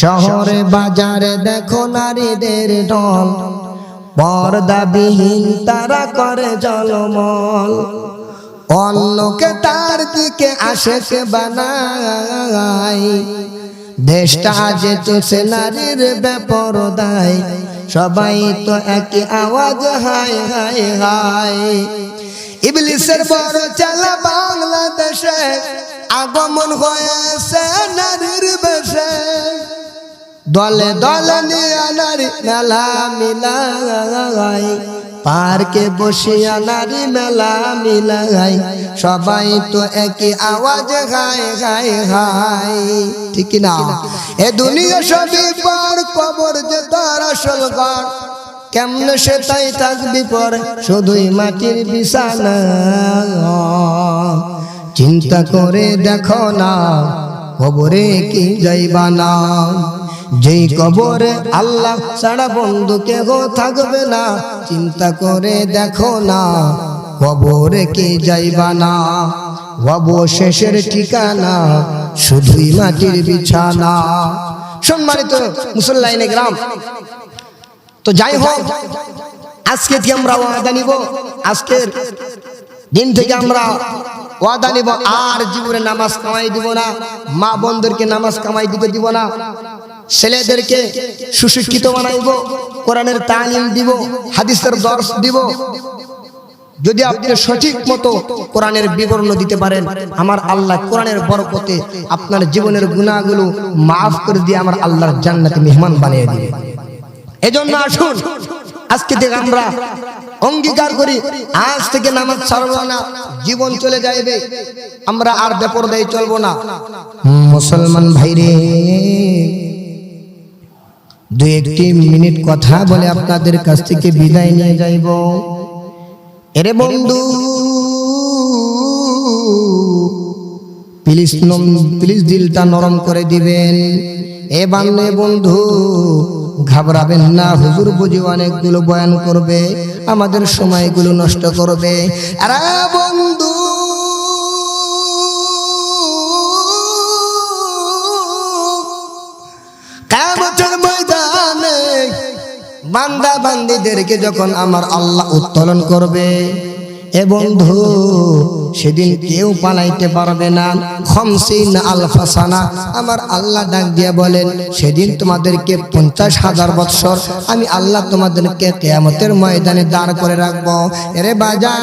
শহরে বাজারে দেখো নারীদের ঢল। পর্দাবিহীন তারা করে জলমল। অন্যকে তার দিকে আসে কে বানায় দেশটা যে চলছে নারীর বেপরদায়, সবাই তো একই আওয়াজ হায় হায় হায় ইবলিসের বড় চালা বাংলাদেশে আগমন হয়েছে নারীর বেশে। দলে দলে নারী মেলা মিলাই। পার্কে বসিয়া নারী মেলা মিলাই। সবাই তো একই আওয়াজ গায় গায় হাই ঠিক না এ দুনিয়া সবই পর কবর যে তার আসল ঘর কেমনে সে তাই থাকবি পরে? শুধুই মাটির বিছানা। চিন্তা করে দেখো না, কবরে কি যাইবা না? যেই কবরে আল্লাহ ছাড়া বন্ধু কেহ থাকবে না, চিন্তা করে দেখো না, কবরে কে যাইবা না। অবশেষের ঠিকানা শুধুই মাটির বিছানা। সম্মানিত মুসল্লাইনে গ্রাম তো যাই হোক, আজকে থেকে আমরা ওয়াদা নিব, আজকের দিন থেকে আমরা ওয়াদা নিব, আর জীবনে নামাজ কামাই দিব না, মা বন্ধুরকে নামাজ কামাই দিতে দিব না। ছেলেদেরকে সুশিক্ষিত বানাইব, কোরআনের তালিম দিব, হাদিসের দর্শ দিব। যদি আপনি সঠিক মতো কোরআনের বিবরণ দিতে পারেন, আমার আল্লাহ কোরআনের বরকতে আপনার জীবনের গুণাগুলো মাফ করে দিয়ে আমার আল্লাহর জান্নাতে মেহমান বানিয়ে দিবে। এজন্য আসুন, আজকে থেকে আমরা অঙ্গীকার করি, আজ থেকে নামাজ ছাড়বো না, জীবন চলে যাইবে, আমরা আর বেপরদায় চলবো না। মুসলমান ভাইরে দু একটি মিনিট কথা বলে আপনাদের কাছ থেকে বিদায় নিয়ে যাইব। এরে বন্ধু, প্লিজ প্লিজ দিলটা নরম করে দিবেন। এ বান্নে বন্ধু, ঘাবড়াবেন না, হুজুর বুঝি অনেকগুলো বয়ান করবে, আমাদের সময়গুলো নষ্ট করবে। আরে বন্ধু বান্দা বান্দিদেরকে যখন আমার আল্লাহ উত্তোলন করবে, এ বন্ধু, সেদিন কেউ পালাইতে পারবে না। খমসিন আলফাসানা, আমার আল্লাহ ডাক দিয়া বলেন, সেদিন তোমাদেরকে পঞ্চাশ হাজার বৎসর আমি আল্লাহ তোমাদেরকে কেয়ামতের ময়দানে দাঁড় করে রাখব। এরে বাজার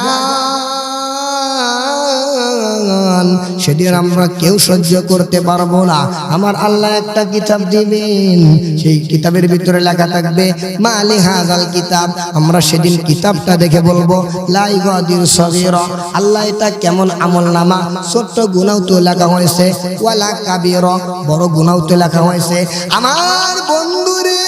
সেদিন আমরা কেউ সহ্য করতে পারব না। আমার আল্লাহ একটা কিতাব দিবেন। সেই কিতাবের ভিতরে লেখা থাকবে, মালি হাজাল কিতাব। আমরা সেদিন কিতাবটা দেখে বলব, লাই গদির সগির। আল্লাহ এটা কেমন আমল নামা। ছোট্ট গুণাও তো লেখা হয়েছে, ওয়ালা কাবির। বড় গুণাও তো লেখা হয়েছে, আমার বন্ধুরে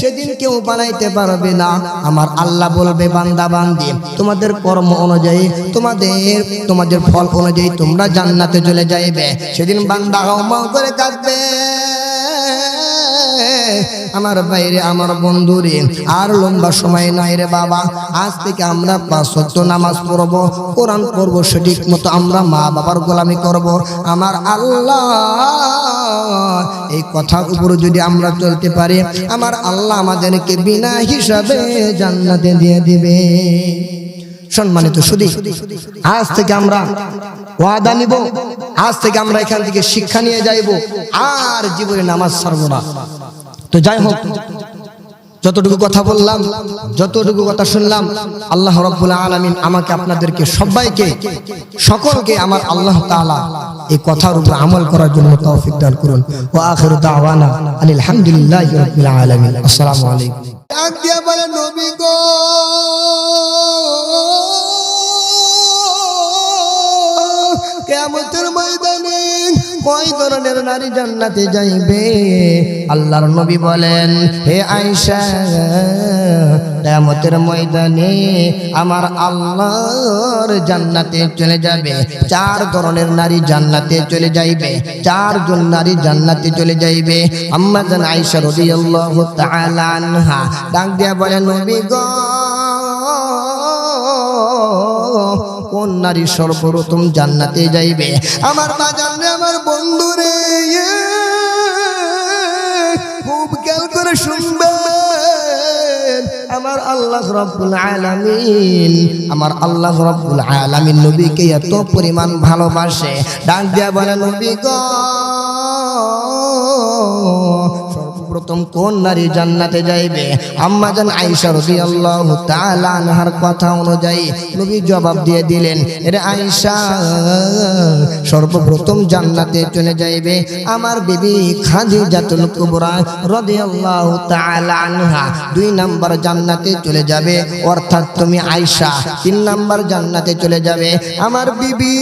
সেদিন কেউ বানাইতে পারবে না। আমার আল্লাহ বলবে, বান্দা, বান্দি, তোমাদের কর্ম অনুযায়ী, তোমাদের তোমাদের ফল অনুযায়ী তোমরা জান্নাতে চলে যাইবে। সেদিন বান্দা হাও করে কাঁদবে। আমার বাইরে আমার বন্ধুরে, আর লম্বা সময় নাই রে বাবা। আজ থেকে আমরা পাঁচ সত্য নামাজ পড়ব, কোরআন পড়ব সঠিক মতো আমরা মা বাবার গোলামি করব। আমার আল্লাহ, এই কথার উপর যদি আমরা চলতে পারি, আমার আল্লাহ আমাদেরকে বিনা হিসাবে জান্নাতে দিয়ে দিবে। সম্মানিত শুধু আজ থেকে আমরা ওয়াদা নিব, আজ থেকে আমরা এখান থেকে শিক্ষা নিয়ে যাইব, আর জীবনে নামাজ না। তো যাই হোক, যতটুকু কথা বললাম, যতটুকু কথা শুনলাম, আল্লাহ রব্বুল আলমিন আমাকে আপনাদেরকে সবাইকে, সকলকে আমার আল্লাহ তাআলা এই কথার উপর আমল করার জন্য তৌফিক দান করুন। ও আখির দাওয়ানা আলহামদুলিল্লাহি রাব্বিল আলামিন। আসসালামু আলাইকুম। কেমতের ময়দানে কয় ধরনের নারী জান্নাতে যাইবে? আল্লাহর নবী বলেন, হে আয়েশা কেমতের ময়দানে আমার আল্লাহর জান্নাতে চলে যাবে। চার ধরনের নারী জান্নাতে চলে যাইবে। চারজন নারী জান্নাতে চলে যাইবে। আম্মা জান আয়েশা রাদিয়াল্লাহু তাআলা আনহা ডাক দিয়া বলেন নবী গো কোন নারী সর্বপ্রথম জান্নাতে যাইবে? আমার মা জানলে আমার বন্ধু রে খুব খেয়াল করে শুনবে আমার আল্লাহ রব্বুল আলামিন, আমার আল্লাহ রব্বুল আলামিন নবীকে এত পরিমাণ ভালোবাসে। ডাক দিয়া বলে, নবী গো সর্বপ্রথম কোন নারী জান্নাতে যাইবে? আম্মা জান আয়েশা রাদিয়াল্লাহু তাআলা আনহার কথা অনুযায়ী নবী জবাব দিয়ে দিলেন, এরে আয়েশা, সর্বপ্রথম জান্নাতে চলে যাইবে আমার বিবি খাদিজাতুল কুবরা রাদিয়াল্লাহু তাআলা আনহা। দুই নাম্বার জান্নাতে চলে যাবে, অর্থাৎ তুমি আয়েশা। তিন নাম্বার জান্নাতে চলে যাবে আমার বিবি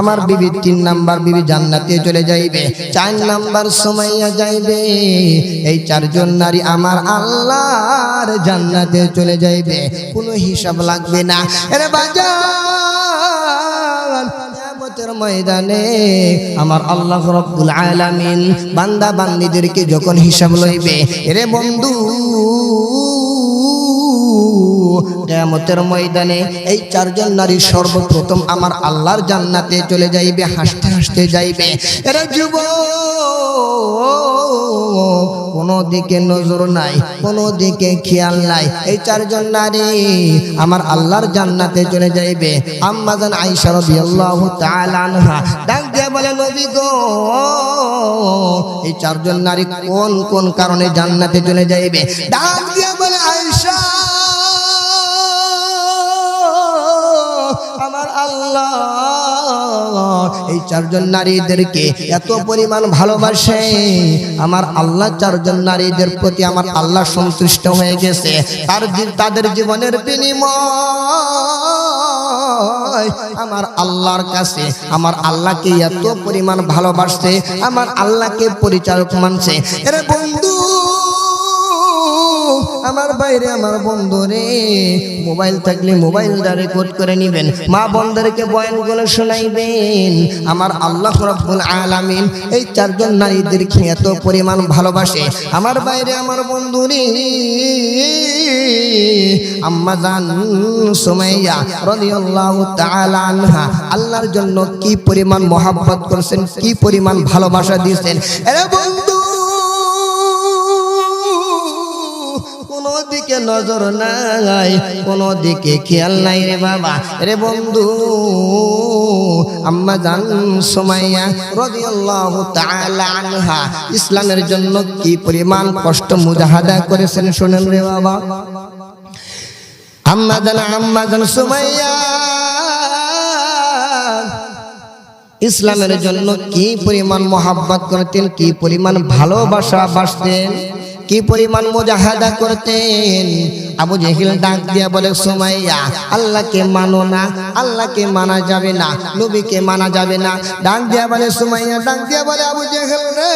আমার বিবি তিন নাম্বার বিবি জান্নাতে চলে যাইবে, চার নাম্বার যাইবে, এই চারজন নারী আমার আল্লাহর জান্নাতে চলে যাইবে, কোনো হিসাব লাগবে না। ময়দানে আমার আল্লাহ রব্বুল আলামিন বান্দা বান্দিদেরকে যখন হিসাব লইবে, এরে বন্ধু কেয়ামতের ময়দানে এই চারজন নারী সর্বপ্রথম আমার আল্লাহর জান্নাতে চলে যাইবে, হাসতে হাসতে যাইবে। এরা যুব কোনো দিকে নজর নাই, কোনো দিকে খেয়াল নাই। এই চারজন নারী আমার আল্লাহর জান্নাতে চলে যাইবে। আম্মাজান আয়েশা রাদিয়াল্লাহু তাআলা আনহা ডাক দিয়ে বলে, নবী গো, এই চারজন নারী কোন কোন কারণে জান্নাতে চলে যাইবে? ডাক দিয়ে এই চারজন নারীদেরকে এত পরিমাণ ভালোবাসে। আমার আল্লাহ চারজন নারীদের প্রতি আমার আল্লাহ সন্তুষ্ট হয়ে গেছে। তার তাদের জীবনের বিনিময়। আমার আল্লাহর কাছে, আমার আল্লাহকে এত পরিমাণ ভালোবাসছে আমার আল্লাহকে পরিচালক মানছে। এরে বন্ধু আমার বাইরে আমার বন্ধু রে মোবাইল থাকলে মোবাইলটা রেকর্ড করে নিবেন। মা বন্ধুদেরকে বয়ানগুলো শোনাইবেন। আমার আল্লাহ রব্বুল আলামিন এই চারজন নারীদেরকে এত পরিমাণ ভালোবাসে। আমার বাইরে আমার বন্ধু রে আম্মা জান সুমাইয়া রাদিয়াল্লাহু তাআলা আনহা, আল্লাহর জন্য কি পরিমাণ মহাব্বত করছেন, কি পরিমাণ ভালোবাসা দিয়েছেন। এরে বন্ধু কোনো দিকে নজর নাই, কোনো দিকে খেয়াল নাই রে বাবা। রে বন্ধু, আম্মা জান সুমাইয়া রাদিয়াল্লাহু তাআলা আনহা, ইসলামের জন্য কি পরিমাণ কষ্ট মুজাহাদা করেছেন শুনেন রে বাবা। আম্মা জান আম্মা জান সুমাইয়া, ইসলামের জন্য কি পরিমাণ মহাব্বত করতেন কি পরিমাণ ভালোবাসা বাসতেন কি পরিমাণ মুজাহাদা করতেন? আবু জেহিল ডাক দিয়া বলে, সুমাইয়া, আল্লাহকে মানো না, আল্লাহকে মানা যাবে না, নবীকে মানা যাবে না। ডাক দিয়া বলে, সুমাইয়া, ডাক দিয়া বলে, আবু জেহেল রে,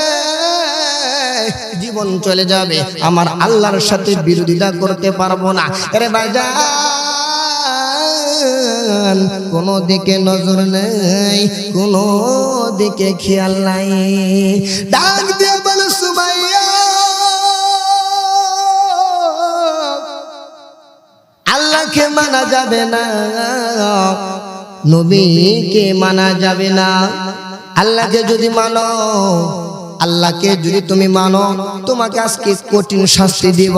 জীবন চলে যাবে, আমার আল্লাহর সাথে বিরোধিতা করতে পারব না। রে বাজান কোনো দিকে নজর নেই, কোনো দিকে খেয়াল নাই। ডাক দিয়ে যাবে না। নবীকে মানা যাবে না। আল্লাহকে যদি মানো, আল্লাহকে যদি তুমি মানো, তোমাকে আজকে কঠিন শাস্তি দিব।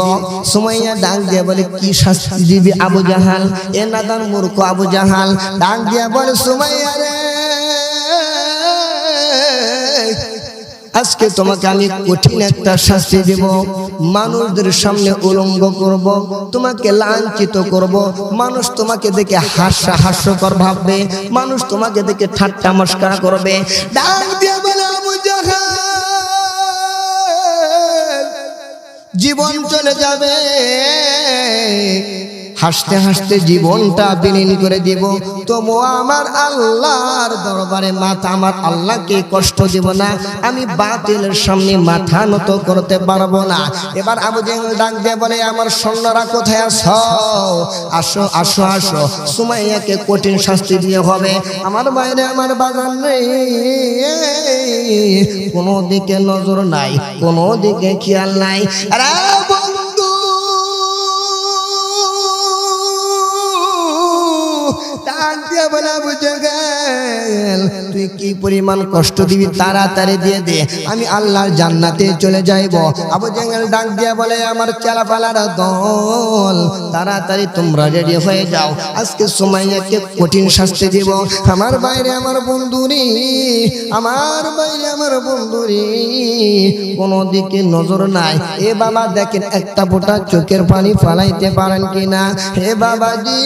সুমাইয়া ডাক দিয়ে বলে, কি শাস্তি দিবি আবু জাহাল? এ নাদান মূর্খ আবু জাহাল। ডাক দিয়ে বলে, সুমাইয়া রে আজকে তোমাকে আমি কঠিন একটা শাস্তি দেব। মানুষদের সামনে উলঙ্গ করব, তোমাকে লাঞ্ছিত করব। মানুষ তোমাকে দেখে হাস্য হাস্যকর ভাববে, মানুষ তোমাকে দেখে ঠাট্টা মস্করা করবে। জীবন চলে যাবে। হাসতে হাসতে জীবনটা বিলীন করে দিব। তবু আমার আল্লাহর দরবারে মাথা, আমার আল্লাহকে কষ্ট দিব না। আমি বাতিলের সামনে মাথা নত করতে পারব না। এবার আবু জেহেল ডাক দিয়ে বলে, আমার সৈন্যরা কোথায় আছো? আসো আসো আসো। সুমাইয়াকে কঠিন শাস্তি দিয়ে হবে। আমার বাইরে আমার বাগান নেই। কোনো দিকে নজর নাই, কোনো দিকে খেয়াল নাই। আরে ডাক দিয়ে বলে বুঝে গেল, তুই কি পরিমাণ কষ্ট দিবি? তাড়াতাড়ি দিয়ে দে, আমি আল্লাহর জান্নাতে চলে যাইব। আবু জেঙ্গেল ডাক দিয়া বলে, আমার চেলাপালার দল, তাড়াতাড়ি তোমরা রেডি হয়ে যাও। আজকে সময়কে কঠিন শাস্তি দিব। আমার বাইরে আমার বন্ধুরি আমার বাইরে আমার বন্ধুরি কোনো দিকে নজর নাই। এ বাবা দেখেন একটা ফোঁটা চোখের পানি ফালাইতে পারেন কিনা? হে বাবাজি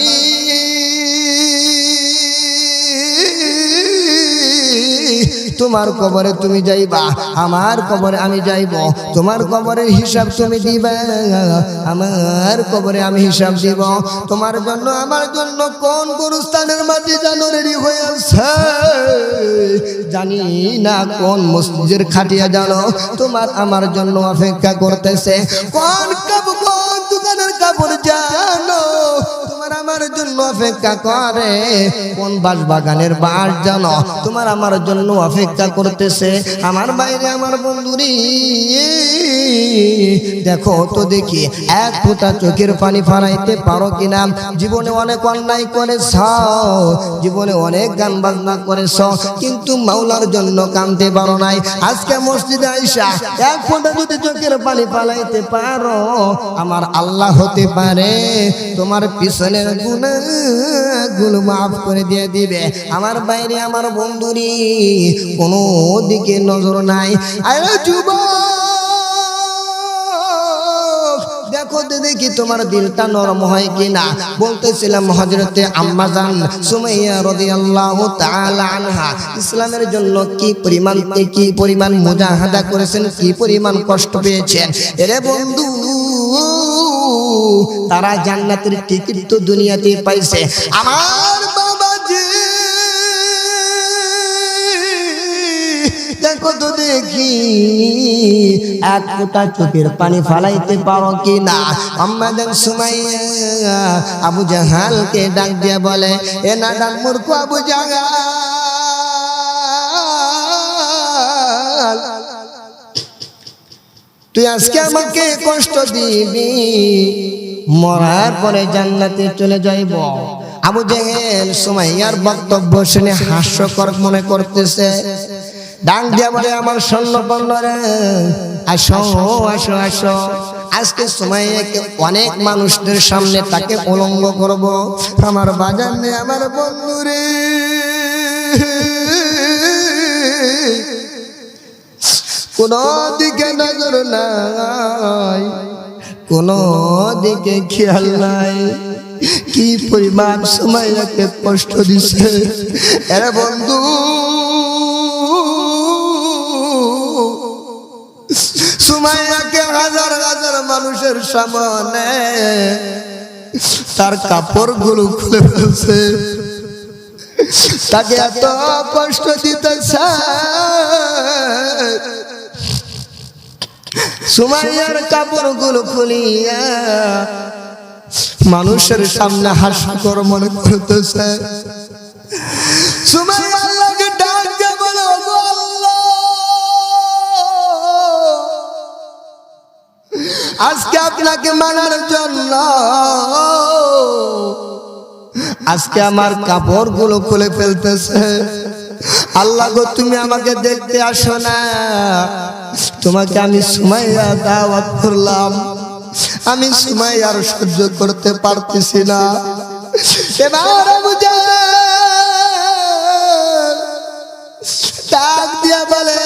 তোমার কবরে তুমি যাইবা, আমার কবরে আমি যাইব, তোমার কবরের হিসাব তুমি দিবা, আমার কবরে আমি হিসাব দিব। তোমার জন্য, আমার জন্য কোন গুরুস্থানের মাটি জানো রেডি হয়ে আছে? জানি না কোন মসজিদের খাটিয়া জানো তোমার আমার জন্য অপেক্ষা করতেছে। কোন কাপ কোন দোকানের কাপড় জানো আমার জন্য অপেক্ষা করে। কোন বাস বাগানের বাস জানো? তোমার আমার জন্য অপেক্ষা করতেছে। আমার বাইরে আমার বন্ধুরি দেখো তো দেখি, এক ফোঁটা চোখের পানি ফারাইতে পারো কিনা? জীবনে অনেক অন্যায় করেছ, জীবনে অনেক গান বাজনা করেছ, কিন্তু মাওলার জন্য কানতে পারো নাই। আজকে মসজিদে আইসা এক ফোঁটা যদি চোখের পানি ফালাইতে পারো, আমার আল্লাহ হতে পারে, তোমার পিছনের গুণা গুণ মাফ করে দিয়ে দিবে। আমার বাইরে আমার বন্ধুরি কোনো দিকে নজর নাই। আরে যুবক! দেখো তো দেখি তোমার দিলটা নরম হয় কিনা? বলতেছিলাম হজরতে আম্মাজান সুমাইয়া রাদিয়াল্লাহু তাআলা আনহা, ইসলামের জন্য কি পরিমাণ কি পরিমাণ মুজাহাদা করেছেন, কি পরিমাণ কষ্ট পেয়েছেন? এরে বন্ধু, তারা জান্নাতের টিকিট তো দুনিয়াতে পাইছে। আমার দেখো তো দেখি। এক ফোঁটা চোখের পানি ফালাইতে পারো আবু জাহালকে ডাক বলে, এ না ডাক মূর্খ আবু জাহাল, তুই আজকে আমাকে কষ্ট দিবি। মরার পরে জান্নাতে চলে যাইব। আবু জেহেল সুমাইয়ার বক্তব্য শুনে হাস্যকর মনে করতেছে। ডাক দিয়া বলে, আমার স্বর্ণ রে, আসো আসো আসো। আজকে সুমাইয়াকে অনেক মানুষদের সামনে তাকে উলঙ্গ করব। আমার বাজার আমার বন্ধুরে কোন দিকে নজর নাই, কোন দিকে খেয়াল নাই। কি পরিমাণ সময় একে কষ্ট দিছে। এরা বন্ধু সুমাইয়াকে হাজার হাজার মানুষের সামনে তার কাপড়গুলো খুলে ফেলছে। তাকে এত কষ্ট দিতেছে। সুমাইয়ার কাপড়গুলো খুলিয়া মানুষের সামনে হাস্যকর মনে করতেছে। সুমাইয়া আজকে আপনাকে মানার জন্য আজকে আমার কাপড়গুলো খুলে ফেলতেছে। আল্লাহ গো, তুমি আমাকে দেখতে আসো না। তোমাকে আমি সুমাইয়া দাওয়াত করলাম। আমি সুমাই আর সহ্য করতে পারতেছি না। এবার ডাক দিয়া বলে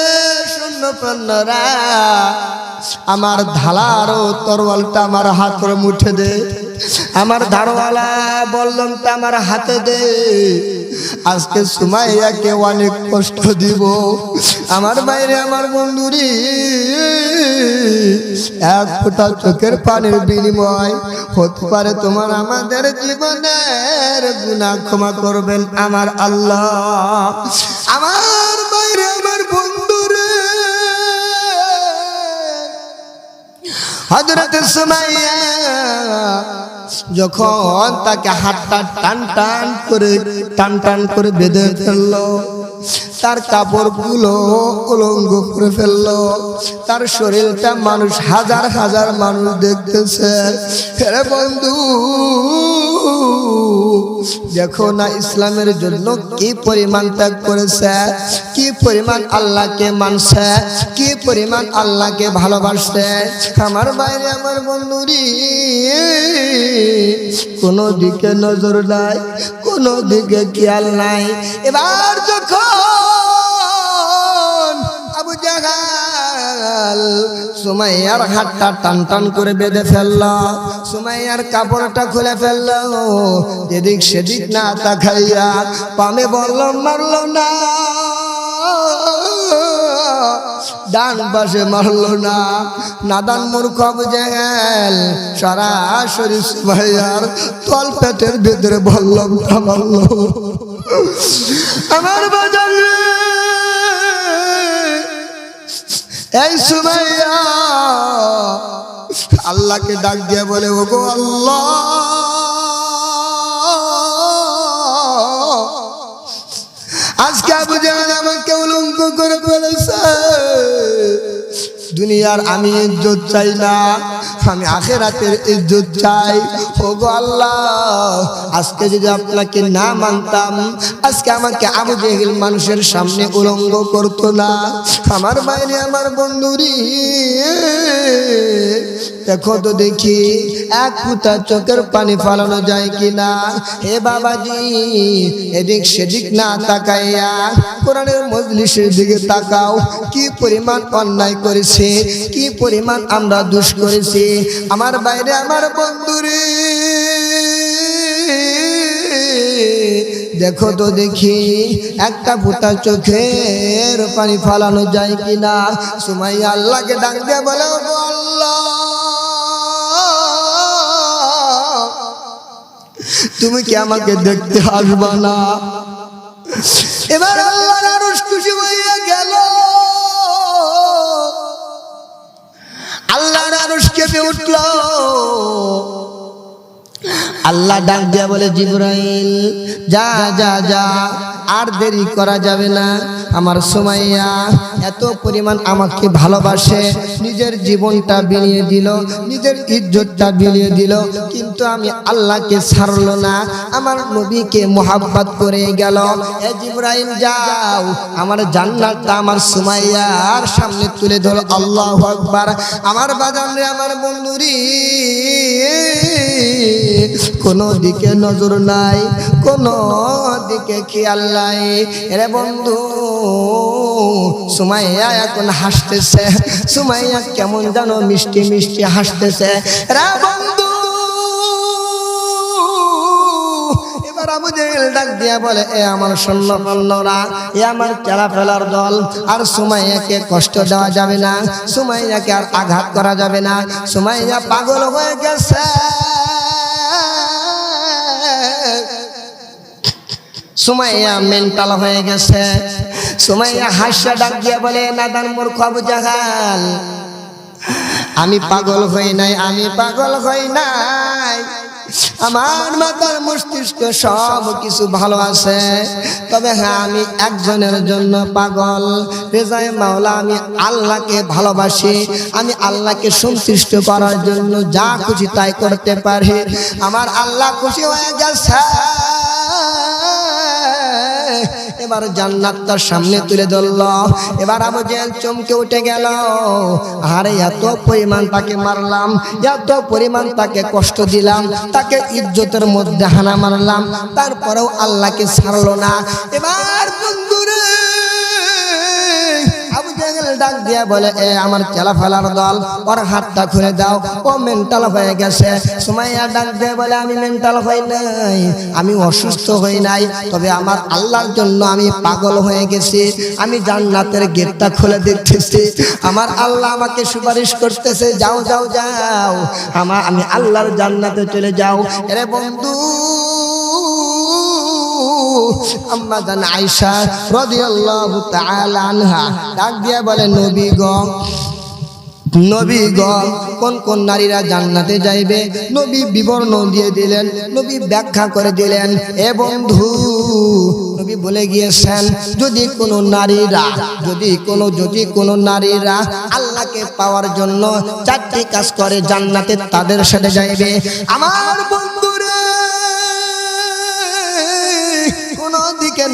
আমার ধালার ও তরওয়ালটা আমার হাতের মুঠে দে, আমার ধারওয়ালা বললাম তা আমার হাতে দে। আজকে সুমাইয়াকে অনেক কষ্ট দিব। আমার বাইরে আমার বন্ধুরি এক ফোঁটা চোখের পানির বিনিময় হতে পারে তোমার আমাদের জীবনের গুনাহ ক্ষমা করবেন আমার আল্লাহ। আমার হজরত সুমাইয়া যখন তাকে হাতটা টান টান করে টান টান করে বেঁধে ফেলল তার কাপড়গুলো উলঙ্গ করে ফেলল। তার শরীরটা মানুষ হাজার হাজার মানুষ দেখতেছে। আরে বন্ধু, দেখো না ইসলামের জন্য কি পরিমাণ ত্যাগ করেছে, কি পরিমাণ আল্লাহকে মানছে, কি পরিমাণ আল্লাহকে ভালোবাসছে। আমার বাইরে আমার বন্ধুরি, কোনো দিকে নজর নাই, কোনো দিকে খেয়াল নাই। এবার যখন সুমাইয়ার হাতটা টান টান করে বেঁধে ফেলল। সুমাইয়ার কাপড়টা খুলে ফেলল। এদিক সেদিক না তাকাইয়া পামে বলল, মারল না। ডান পাশে মারল না। নাদান মূর্খ জাহাল সরাসরি সুমাইয়ার তল পেটের ভেতরে বললাম মারল আমার বাজার এই সুমাইয়া, আল্লাহকে ডাক দিয়ে বলে, ওগো আল্লাহ, আজকে আবু জাহান আমাকে উলঙ্গ করে ফেলেছে। দুনিয়ার আমি ইজ্জত চাই না। আমি আখেরাতের ইজ্জত চাই। ও গো আল্লাহ, আজকে যদি আপনাকে না মানতাম, আজকে আমাকে আবু জেহিল মানুষের সামনে উলঙ্গ করতো না। আমার বাইরে আমার বন্ধুরি, দেখো তো দেখি, এক ফুটা চোখের পানি ফালানো যায় কিনা। হে বাবাজি, এদিক সেদিক না তাকাইয়া কোরআনের মজলিসের দিকে তাকাও। কি পরিমাণ অন্যায় করেছে, কি পরিমাণ আমরা দুষ করেছি। আমার বাইরে আমার বন্ধুরে। দেখো তো দেখি, একটা ফুটা চোখের পানি ফালানো যায় কিনা। সময় আল্লাহকে ডাক বলে আল্লাহ, তুমি কি আমাকে দেখতে আসবা না? এবার কেঁপে উঠল আল্লাহ ডাক দিয়া বলে জিব্রাইল যা যা যা আর দেরি করা যাবে না। আমার সুমাইয়া এত পরিমাণ আমাকে ভালোবাসে নিজের জীবনটা বিলিয়ে দিল নিজের ইজ্জতটা বিলিয়ে দিল। কিন্তু আমি আল্লাহকে ছাড়লো না। আমার নবীকে মোহাব্বত করে গেল। এ জিব্রাইল যাও। আমার জান্নাতটা আমার সুমাইয়ার সামনে তুলে ধরো। আল্লাহ আকবার। আমার বাজান রে আমার বন্ধুরি। কোনো দিকে নজর নাই, কোনো দিকে খেয়াল নাই। রে বন্ধু, সুমাইয়া এখন হাসতেছে, সুমাইয়া কেমন জানো মিষ্টি মিষ্টি হাসতেছে। রে বন্ধু, এবার বলে, এ আমার এ আমার চেলা ফেলার দল, আর সুমাইয়াকে কষ্ট দেওয়া যাবে না, সুমাইয়াকে আর আঘাত করা যাবে না। সুমাইয়া পাগল হয়ে গেছে। সুমাইয়া মেন্টাল হয়ে গেছে। সুমাইয়া হাস্য ডাক দিয়া বলে নাদান মূর্খ আবু জাহাল আমি পাগল হই নাই আমি পাগল হই নাই। আমার মাথার মস্তিষ্ক সব কিছু ভালো আছে। তবে হ্যাঁ আমি একজনের জন্য পাগল। রেজায় মাওলা আমি আল্লাহকে ভালোবাসি। আমি আল্লাহকে সন্তুষ্ট করার জন্য যা খুশি তাই করতে পারি। আমার আল্লাহ খুশি হয়ে গেছে। এবার জান্নাত তার সামনে তুলে ধরল। এবার আবু জেল চমকে উঠে গেল। আরে, এত পরিমাণ তাকে মারলাম, এত পরিমাণ তাকে কষ্ট দিলাম, তাকে ইজ্জতের মধ্যে হানা মারলাম, তারপরেও আল্লাহকে ছাড়লো না। এবার বন্ধুরে ডাক দিয়া বলে, এ আমার খেলা ফেলার দল, ওর হাতটা খুলে দাও। ও মেন্টাল হয়ে গেছে। সুমাইয়া ডাক দিয়ে বলে, আমি মেন্টাল হই নাই, আমি অসুস্থ হই নাই, তবে আমার আল্লাহর জন্য আমি পাগল হয়ে গেছি, আমি জান্নাতের গেটটা খুলে দিতেছি। আমার আল্লাহ আমাকে সুপারিশ করতেছে, যাও যাও যাও। আমার আমি আল্লাহর জান্নাতে চলে যাও। এরে বন্ধু আম্মা জান আয়েশা ডাক দিয়া বলে, নবী নবী কোন কোন নারীরা জান্নাতে যাইবে? নবী বিবরণ দিয়ে দিলেন, নবী ব্যাখ্যা করে দিলেন, এ বন্ধু, নবী বলে গিয়েছেন, যদি কোনো নারীরা, যদি কোনো যদি কোনো নারীরা আল্লাহকে পাওয়ার জন্য চারটি কাজ করে, জান্নাতে তাদের সাথে যাইবে। আমার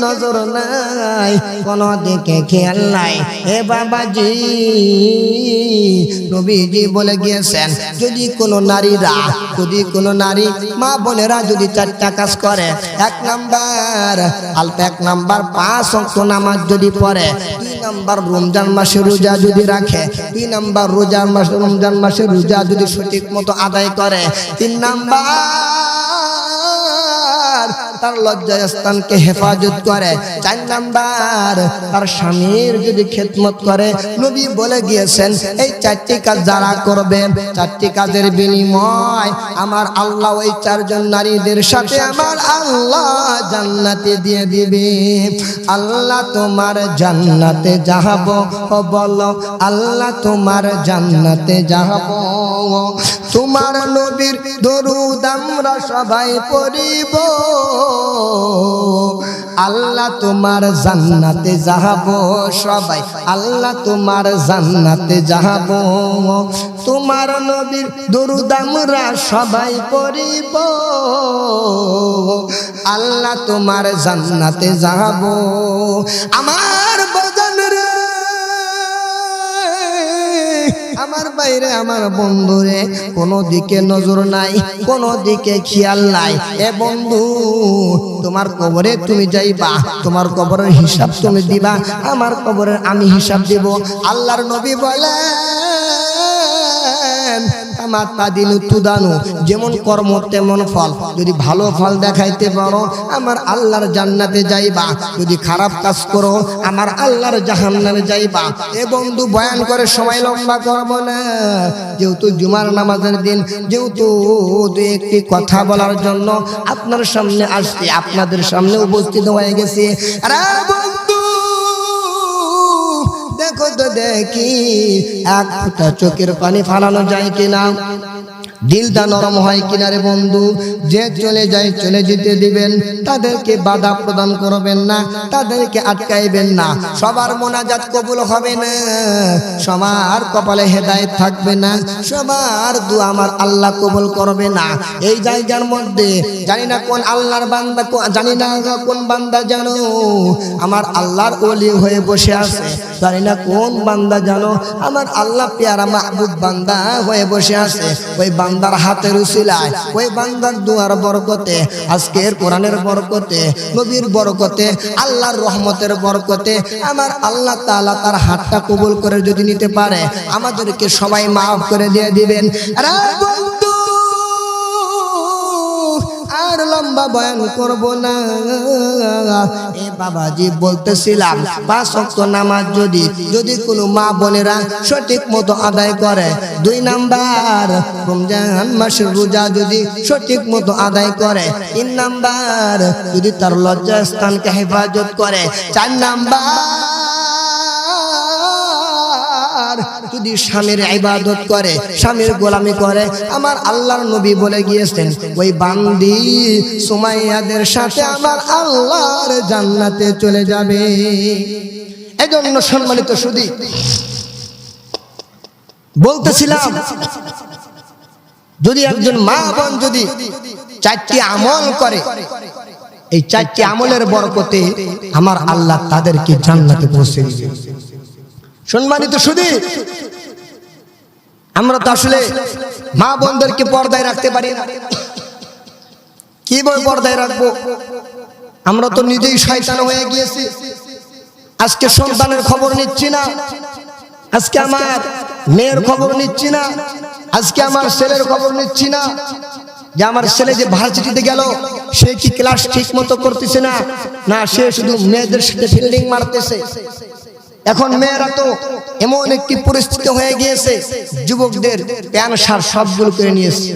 নজর নাই, কোন দিকে খেয়াল নাই। হে বাবাজি, নবীজি বলে গিয়েছেন, যদি কোনো নারীরা, যদি কোনো নারী, মা বোনেরা যদি চারটা কাজ করে, এক নাম্বার আলপা এক নাম্বার, পাঁচ অঙ্ক নামাজ যদি পড়ে, দুই নাম্বার রমজান মাসে রোজা যদি রাখে দুই নাম্বার রোজা মাসে রমজান মাসে রোজা যদি সঠিক মতো আদায় করে, তিন নাম্বার তার লজ্জা স্থানকে হেফাজত করে। চার নাম্বার, তার স্বামীর যদি খেদমত করে, নবী বলে গিয়েছেন, এই চারটি কাজ যারা করবে, চারটি কাজের বিনিময় আমার আল্লাহ ওই চারজন নারীদের সাথে আমার আল্লাহ জান্নাতে দিয়ে দিবে। আল্লাহ তোমার জান্নাতে যাহাব বলো আল্লাহ তোমার জান্নাতে যাহাব তোমার নবীর দরুদ আমরা সবাই পড়িব। আল্লাহ তোমার জান্নাতে যাহাব, সবাই আল্লাহ তোমার জান্নাতে যাহাব। তোমার নবীর দরুদ আমরা সবাই পড়িব। আল্লাহ তোমার জান্নাতে যাহাব। আমার বদন আমার বাইরে আমার বন্ধুরে কোনো দিকে নজর নাই, কোনো দিকে খেয়াল নাই। এ বন্ধু, তোমার কবরে তুমি যাইবা, তোমার কবরের হিসাব তুমি দিবা, আমার কবরের আমি হিসাব দিব। আল্লাহর নবী বলেন আমার তাদিনু তুদানু, যেমন কর্ম তেমন ফল। যদি ভালো ফল দেখাইতে পারো, আমার আল্লাহর জান্নাতে যাইবা। যদি খারাপ কাজ করো, আমার আল্লাহর জাহান্নামে যাইবা। এ বন্ধু, বয়ান করে সময় লম্বা করব না। যেহেতু জুমার নামাজের দিন, যেহেতু দু একটি কথা বলার জন্য আপনার সামনে আসছি, আপনাদের সামনে উপস্থিত হয়ে গেছি। আরে বন্ধু দেখো তো দেখি এক ফুটা চোখের পানি ফালানো যায় কিনা? দিলটা নরম হয় কিনারে বন্ধু? যে চলে যায়, চলে যেতে দিবেন। তাদেরকে বাধা প্রদান করবেন না, তাদেরকে আটকাইবেন না। সবার মোনাজাত কবুল হবে না। সবার কপালে হেদায়েত থাকবে না। সবার দু আমার আল্লাহ কবুল করবে না। এই জায়গার মধ্যে জানি না কোন আল্লাহর বান্দা জানি না কোন বান্দা জানো? আমার আল্লাহর ওলি হয়ে বসে আছে। জানি না কোন বান্দা জানো? আমার আল্লাহ পেয়ারা মাহবুব বান্দা হয়ে বসে আছে। ওই বান্দার হাতের উশিলায় ওই বান্দার দুয়ার বরকতে, আজকের কোরআনের বরকতে, নবীর বরকতে, আল্লাহর রহমতের বরকতে, আমার আল্লাহ তাআলা তার হাতটা কবুল করে যদি নিতে পারে, আমাদেরকে সবাই মাফ করে দিয়ে দিবেন। লম্বা বয়ান করব না। এ বাবাজি বলতেছিলাম, পাঁচ অক্ট নামাজ যদি যদি কোনো মা বোনেরা সঠিক মতো আদায় করে, দুই নাম্বার, রমজান মাসের রোজা যদি সঠিক মতো আদায় করে, তিন নাম্বার, যদি তার লজ্জা স্থানকে হেফাজত করে, চার নাম্বার যদি স্বামীর ইবাদত করে, স্বামীর গোলামি করে, আমার আল্লাহর নবী বলে গিয়েছেন, ওই বান্দি সুমাইয়াদের সাথে আমার আল্লাহর জান্নাতে চলে যাবে। এজন্য সম্মানিত সুদী, বলতেছিলাম, যদি একজন মা বোন যদি চারটি আমল করে, এই চারটি আমলের বরকতে আমার আল্লাহ তাদেরকে জান্নাতে পৌঁছে দিবে। সম্মানিত সুদী আমরা তো আসলে মা বোনদেরকে পর্দায় রাখতে পারি না। কি বই পর্দায় রাখব? আমরা তো নিজেই শয়তান হয়ে গিয়েছি। আজকে সন্তানের খবর নিচ্ছি না। আজকে আমার মেয়ের খবর নিচ্ছি না। আজকে আমার ছেলের খবর নিচ্ছি না। যে আমার ছেলে যে ভার্সিটিতে গেল, সে কি ক্লাস ঠিক মতো করতেছে না? না, সে শুধু মেয়েদের সাথে ফিল্ডিং মারতেছে। এখন মেয়েরা তো এমন একটি পরিস্থিতি হয়ে গিয়েছে যুবকদের প্যান সার সবগুলো কিনে নিয়েছে